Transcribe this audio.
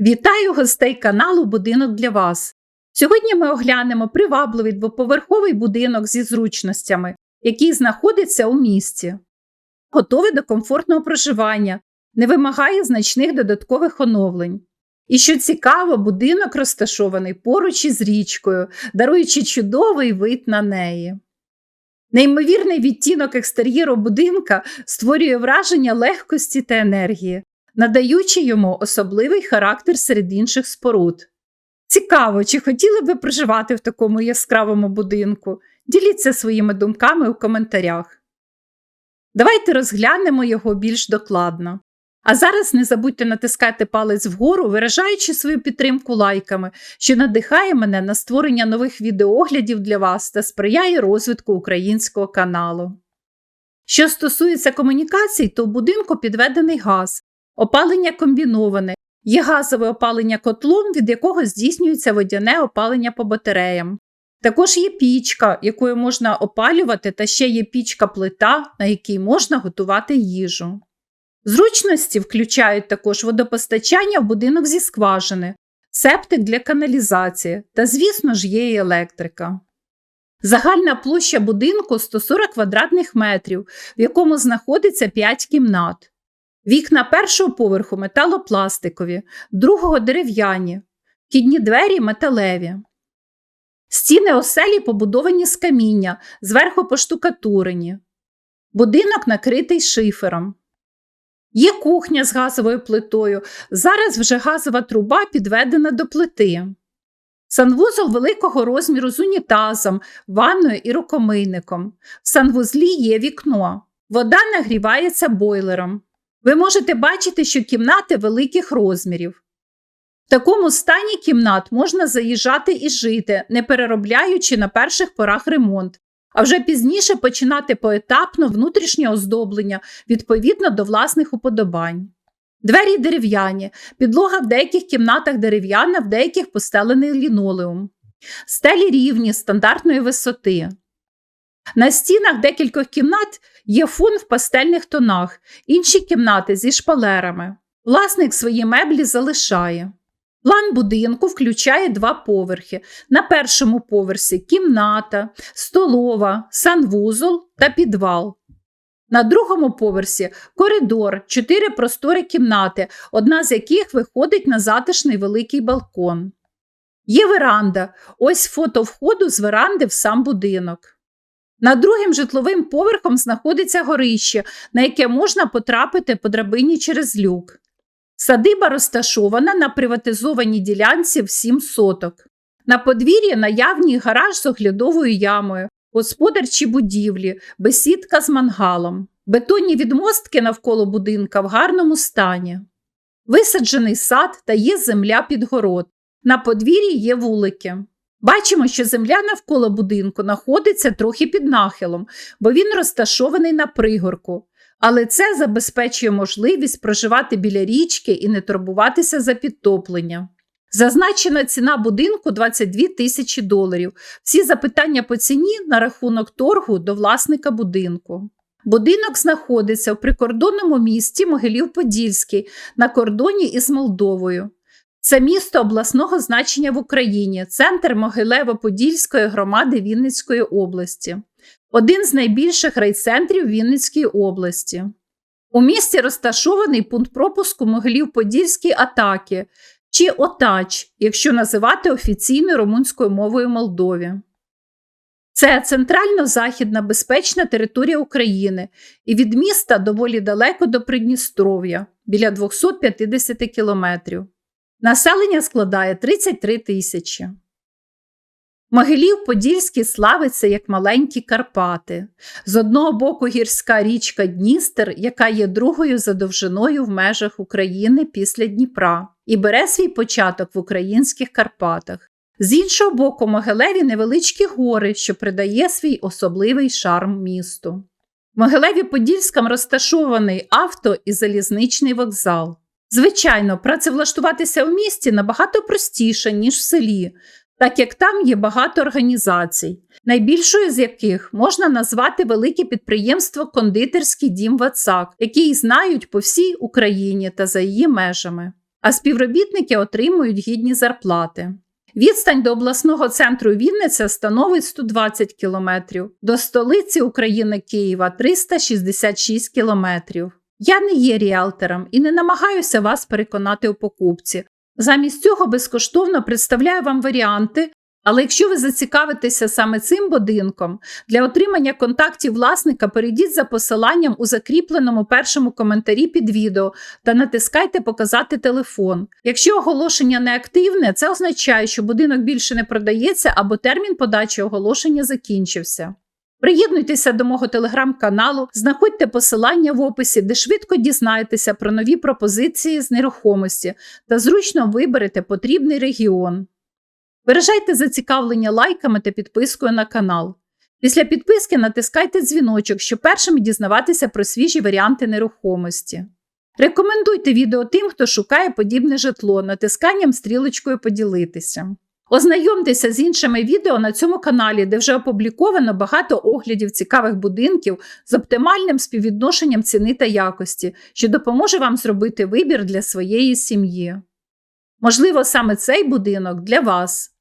Вітаю гостей каналу Будинок для вас. Сьогодні ми оглянемо привабливий двоповерховий будинок зі зручностями, який знаходиться у місті. Готовий до комфортного проживання, не вимагає значних додаткових оновлень. І що цікаво, будинок розташований поруч із річкою, даруючи чудовий вид на неї. Неймовірний відтінок екстер'єру будинка створює враження легкості та енергії, надаючи йому особливий характер серед інших споруд. Цікаво, чи хотіли би проживати в такому яскравому будинку? Діліться своїми думками у коментарях. Давайте розглянемо його більш докладно. А зараз не забудьте натискати палець вгору, виражаючи свою підтримку лайками, що надихає мене на створення нових відеоглядів для вас та сприяє розвитку українського каналу. Що стосується комунікацій, то в будинку підведений газ, опалення комбіноване, є газове опалення котлом, від якого здійснюється водяне опалення по батареям. Також є пічка, якою можна опалювати, та ще є пічка плита, на якій можна готувати їжу. Зручності включають також водопостачання в будинок зі скважини, септик для каналізації та, звісно ж, є і електрика. Загальна площа будинку 140 квадратних метрів, в якому знаходиться 5 кімнат. Вікна першого поверху металопластикові, другого дерев'яні, вхідні двері металеві. Стіни оселі побудовані з каміння, зверху поштукатурені. Будинок накритий шифером. Є кухня з газовою плитою. Зараз вже газова труба підведена до плити. Санвузол великого розміру з унітазом, ванною і рукомийником. В санвузлі є вікно. Вода нагрівається бойлером. Ви можете бачити, що кімнати великих розмірів. В такому стані кімнат можна заїжджати і жити, не переробляючи на перших порах ремонт, а вже пізніше починати поетапно внутрішнє оздоблення відповідно до власних уподобань. Двері дерев'яні, підлога в деяких кімнатах дерев'яна, в деяких постелений лінолеум. Стелі рівні стандартної висоти. На стінах декількох кімнат є фон в пастельних тонах, інші кімнати зі шпалерами. Власник свої меблі залишає. План будинку включає два поверхи. На першому поверсі кімната, столова, санвузол та підвал. На другому поверсі коридор, чотири простори кімнати, одна з яких виходить на затишний великий балкон. Є веранда, ось фото входу з веранди в сам будинок. Над другим житловим поверхом знаходиться горище, на яке можна потрапити по драбині через люк. Садиба розташована на приватизованій ділянці в 7 соток. На подвір'ї наявній гараж з оглядовою ямою, господарчі будівлі, бесідка з мангалом, бетонні відмостки навколо будинка в гарному стані. Висаджений сад та є земля під город. На подвір'ї є вулики. Бачимо, що земля навколо будинку знаходиться трохи під нахилом, бо він розташований на пригорку. Але це забезпечує можливість проживати біля річки і не турбуватися за підтоплення. Зазначена ціна будинку 22 тисячі доларів. Всі запитання по ціні на рахунок торгу до власника будинку. Будинок знаходиться в прикордонному місті Могилів-Подільський на кордоні із Молдовою. Це місто обласного значення в Україні, центр Могилево-Подільської громади Вінницької області, один з найбільших райцентрів Вінницької області. У місті розташований пункт пропуску Могилів-Подільській атаки чи Отач, якщо називати офіційною румунською мовою Молдові. Це центрально-західна безпечна територія України і від міста доволі далеко до Придністров'я біля 250 кілометрів. Населення складає 33 тисячі. Могилів Подільський славиться як маленькі Карпати. З одного боку гірська річка Дністер, яка є другою за довжиною в межах України після Дніпра, і бере свій початок в українських Карпатах. З іншого боку, Могилеві невеличкі гори, що придає свій особливий шарм місту. В Могилеві Подільськом розташований авто і залізничний вокзал. Звичайно, працевлаштуватися в місті набагато простіше, ніж в селі, так як там є багато організацій, найбільшою з яких можна назвати велике підприємство Кондитерський дім Вацак, який знають по всій Україні та за її межами. а співробітники отримують гідні зарплати. Відстань до обласного центру Вінниця становить 120 км, до столиці України Києва 366 км. Я не є ріалтором і не намагаюся вас переконати у покупці. Замість цього безкоштовно представляю вам варіанти, але якщо ви зацікавитеся саме цим будинком, для отримання контактів власника перейдіть за посиланням у закріпленому першому коментарі під відео та натискайте Показати телефон. Якщо оголошення не активне, це означає, що будинок більше не продається або термін подачі оголошення закінчився. Приєднуйтеся до мого телеграм-каналу, знаходьте посилання в описі, де швидко дізнаєтеся про нові пропозиції з нерухомості та зручно виберете потрібний регіон. Виражайте зацікавлення лайками та підпискою на канал. Після підписки натискайте дзвіночок, щоб першими дізнаватися про свіжі варіанти нерухомості. Рекомендуйте відео тим, хто шукає подібне житло, натисканням стрілочкою поділитися. Ознайомтеся з іншими відео на цьому каналі, де вже опубліковано багато оглядів цікавих будинків з оптимальним співвідношенням ціни та якості, що допоможе вам зробити вибір для своєї сім'ї. Можливо, саме цей будинок для вас.